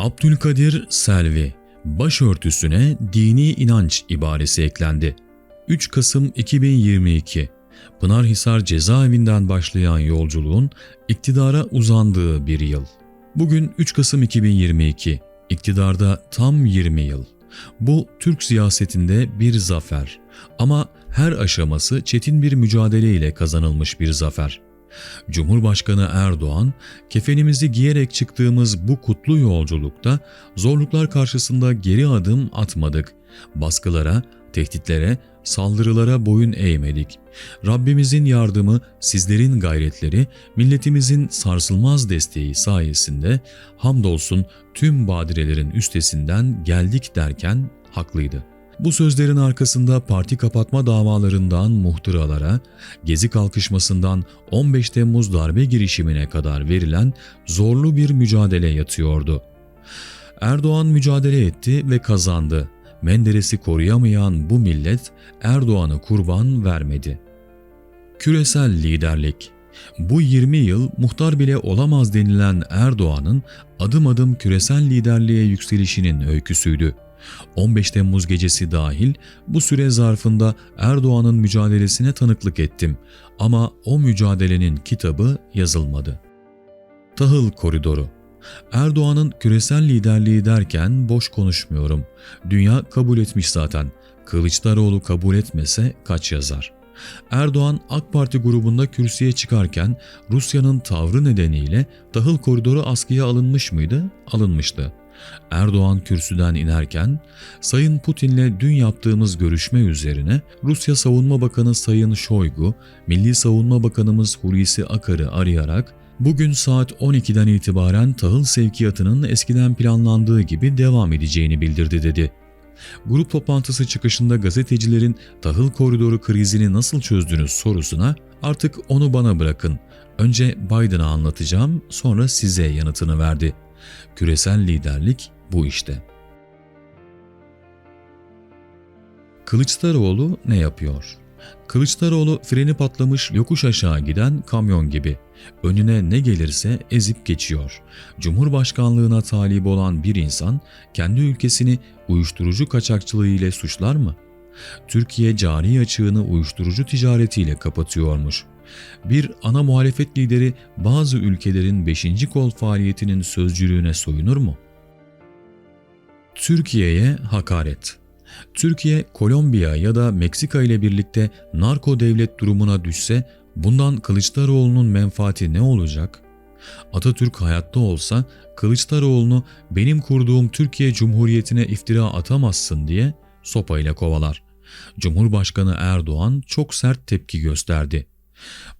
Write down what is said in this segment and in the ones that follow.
Abdülkadir Selvi Başörtüsüne dini inanç ibaresi eklendi. 3 Kasım 2022 Pınarhisar cezaevinden başlayan yolculuğun iktidara uzandığı bir yıl. Bugün 3 Kasım 2022, iktidarda tam 20 yıl. Bu Türk siyasetinde bir zafer ama her aşaması çetin bir mücadele ile kazanılmış bir zafer. Cumhurbaşkanı Erdoğan, kefenimizi giyerek çıktığımız bu kutlu yolculukta zorluklar karşısında geri adım atmadık. Baskılara, tehditlere, saldırılara boyun eğmedik. Rabbimizin yardımı, sizlerin gayretleri, milletimizin sarsılmaz desteği sayesinde hamdolsun tüm badirelerin üstesinden geldik derken haklıydı. Bu sözlerin arkasında parti kapatma davalarından muhtıralara, Gezi kalkışmasından 15 Temmuz darbe girişimine kadar verilen zorlu bir mücadele yatıyordu. Erdoğan mücadele etti ve kazandı. Menderes'i koruyamayan bu millet Erdoğan'ı kurban vermedi. Küresel liderlik bu 20 yıl muhtar bile olamaz denilen Erdoğan'ın adım adım küresel liderliğe yükselişinin öyküsüydü. 15 Temmuz gecesi dahil bu süre zarfında Erdoğan'ın mücadelesine tanıklık ettim ama o mücadelenin kitabı yazılmadı. Tahıl Koridoru Erdoğan'ın küresel liderliği derken boş konuşmuyorum. Dünya kabul etmiş zaten. Kılıçdaroğlu kabul etmese kaç yazar? Erdoğan AK Parti grubunda kürsüye çıkarken Rusya'nın tavrı nedeniyle tahıl koridoru askıya alınmış mıydı? Alınmıştı. Erdoğan kürsüden inerken Sayın Putin'le dün yaptığımız görüşme üzerine Rusya Savunma Bakanı Sayın Şoygu, Milli Savunma Bakanımız Hulusi Akar'ı arayarak bugün saat 12'den itibaren tahıl sevkiyatının eskiden planlandığı gibi devam edeceğini bildirdi dedi. Grup toplantısı çıkışında gazetecilerin tahıl koridoru krizini nasıl çözdünüz sorusuna artık onu bana bırakın. Önce Biden'a anlatacağım sonra size yanıtını verdi. Küresel liderlik bu işte. Kılıçdaroğlu ne yapıyor? Kılıçdaroğlu freni patlamış yokuş aşağı giden kamyon gibi. Önüne ne gelirse ezip geçiyor. Cumhurbaşkanlığına talip olan bir insan kendi ülkesini uyuşturucu kaçakçılığı ile suçlar mı? Türkiye cari açığını uyuşturucu ticaretiyle kapatıyormuş. Bir ana muhalefet lideri bazı ülkelerin 5. kol faaliyetinin sözcülüğüne soyunur mu? Türkiye'ye hakaret Türkiye, Kolombiya ya da Meksika ile birlikte narko devlet durumuna düşse bundan Kılıçdaroğlu'nun menfaati ne olacak? Atatürk hayatta olsa Kılıçdaroğlu'nu benim kurduğum Türkiye Cumhuriyeti'ne iftira atamazsın diye sopayla kovalar. Cumhurbaşkanı Erdoğan çok sert tepki gösterdi.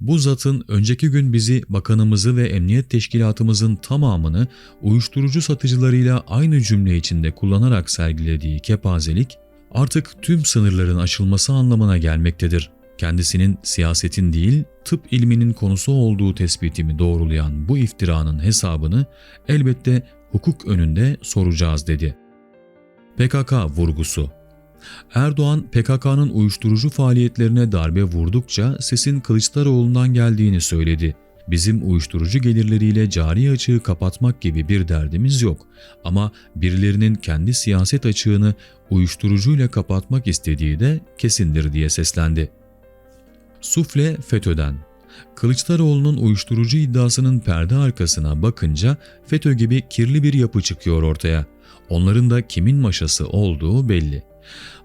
Bu zatın önceki gün bizi, bakanımızı ve emniyet teşkilatımızın tamamını uyuşturucu satıcılarıyla aynı cümle içinde kullanarak sergilediği kepazelik artık tüm sınırların aşılması anlamına gelmektedir. Kendisinin siyasetin değil, tıp ilminin konusu olduğu tespitimi doğrulayan bu iftiranın hesabını elbette hukuk önünde soracağız dedi. PKK vurgusu Erdoğan PKK'nın uyuşturucu faaliyetlerine darbe vurdukça sesin Kılıçdaroğlu'ndan geldiğini söyledi. Bizim uyuşturucu gelirleriyle cari açığı kapatmak gibi bir derdimiz yok ama birilerinin kendi siyaset açığını uyuşturucuyla kapatmak istediği de kesindir diye seslendi. Sufle FETÖ'den Kılıçdaroğlu'nun uyuşturucu iddiasının perde arkasına bakınca FETÖ gibi kirli bir yapı çıkıyor ortaya. Onların da kimin maşası olduğu belli.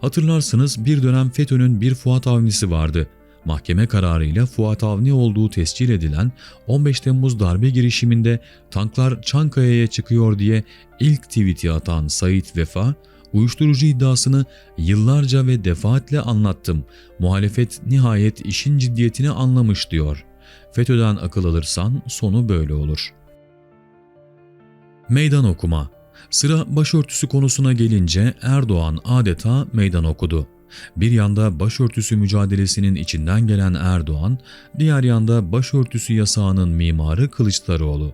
Hatırlarsınız bir dönem FETÖ'nün bir Fuat Avni'si vardı. Mahkeme kararıyla Fuat Avni olduğu tescil edilen 15 Temmuz darbe girişiminde tanklar Çankaya'ya çıkıyor diye ilk tweet'i atan Sait Vefa, uyuşturucu iddiasını yıllarca ve defaatle anlattım. Muhalefet nihayet işin ciddiyetini anlamış diyor. FETÖ'den akıl alırsan sonu böyle olur. Meydan okuma Sıra başörtüsü konusuna gelince Erdoğan adeta meydan okudu. Bir yanda başörtüsü mücadelesinin içinden gelen Erdoğan, diğer yanda başörtüsü yasağının mimarı Kılıçdaroğlu.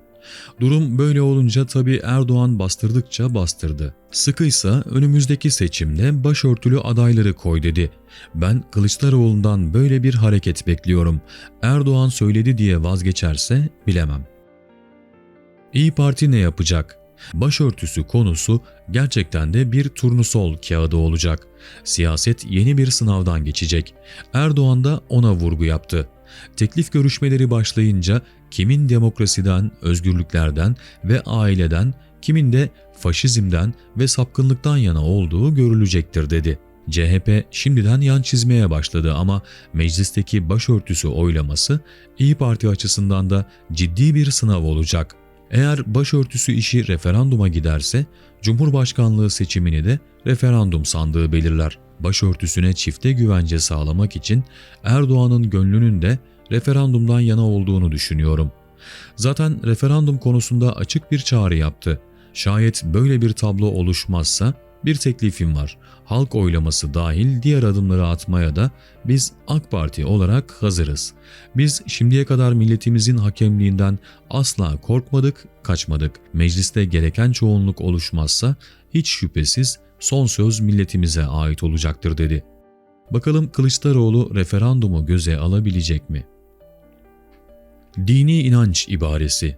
Durum böyle olunca tabi Erdoğan bastırdıkça bastırdı. Sıkıysa önümüzdeki seçimde başörtülü adayları koy dedi. Ben Kılıçdaroğlu'ndan böyle bir hareket bekliyorum. Erdoğan söyledi diye vazgeçerse bilemem. İyi Parti ne yapacak? Başörtüsü konusu gerçekten de bir turnusol kağıdı olacak. Siyaset yeni bir sınavdan geçecek. Erdoğan da ona vurgu yaptı. Teklif görüşmeleri başlayınca kimin demokrasiden, özgürlüklerden ve aileden, kimin de faşizmden ve sapkınlıktan yana olduğu görülecektir dedi. CHP şimdiden yan çizmeye başladı ama meclisteki başörtüsü oylaması İyi Parti açısından da ciddi bir sınav olacak. Eğer başörtüsü işi referanduma giderse Cumhurbaşkanlığı seçimini de referandum sandığı belirler. Başörtüsüne çifte güvence sağlamak için Erdoğan'ın gönlünün de referandumdan yana olduğunu düşünüyorum. Zaten referandum konusunda açık bir çağrı yaptı. Şayet böyle bir tablo oluşmazsa bir teklifim var. Halk oylaması dahil diğer adımları atmaya da biz AK Parti olarak hazırız. Biz şimdiye kadar milletimizin hakemliğinden asla korkmadık, kaçmadık. Mecliste gereken çoğunluk oluşmazsa hiç şüphesiz son söz milletimize ait olacaktır dedi. Bakalım Kılıçdaroğlu referandumu göze alabilecek mi? Dini inanç ibaresi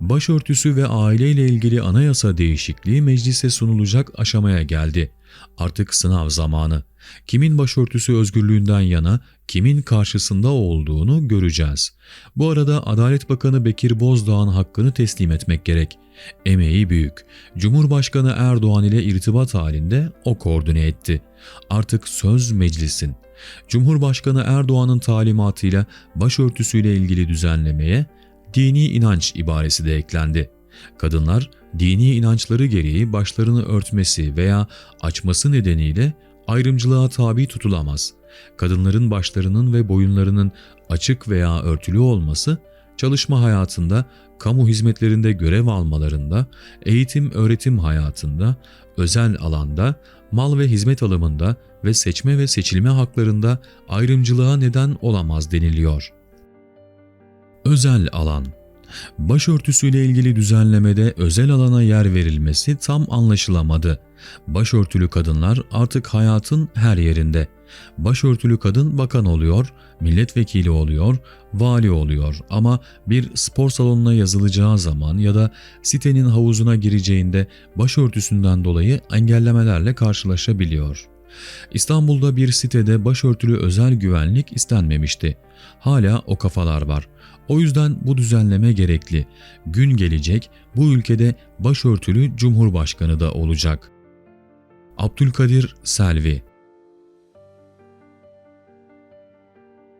Başörtüsü ve aileyle ilgili anayasa değişikliği meclise sunulacak aşamaya geldi. Artık sınav zamanı. Kimin başörtüsü özgürlüğünden yana, kimin karşısında olduğunu göreceğiz. Bu arada Adalet Bakanı Bekir Bozdağ'ın hakkını teslim etmek gerek. Emeği büyük. Cumhurbaşkanı Erdoğan ile irtibat halinde o koordine etti. Artık söz meclisin. Cumhurbaşkanı Erdoğan'ın talimatıyla başörtüsüyle ilgili düzenlemeye dini inanç ibaresi de eklendi. Kadınlar dini inançları gereği başlarını örtmesi veya açması nedeniyle ayrımcılığa tabi tutulamaz. Kadınların başlarının ve boyunlarının açık veya örtülü olması, çalışma hayatında, kamu hizmetlerinde görev almalarında, eğitim öğretim hayatında, özel alanda, mal ve hizmet alımında ve seçme ve seçilme haklarında ayrımcılığa neden olamaz deniliyor. Özel alan Başörtüsüyle ilgili düzenlemede özel alana yer verilmesi tam anlaşılamadı. Başörtülü kadınlar artık hayatın her yerinde. Başörtülü kadın bakan oluyor, milletvekili oluyor, vali oluyor ama bir spor salonuna yazılacağı zaman ya da sitenin havuzuna gireceğinde başörtüsünden dolayı engellemelerle karşılaşabiliyor. İstanbul'da bir sitede başörtülü özel güvenlik istenmemişti. Hala o kafalar var. O yüzden bu düzenleme gerekli. Gün gelecek bu ülkede başörtülü cumhurbaşkanı da olacak. Abdülkadir Selvi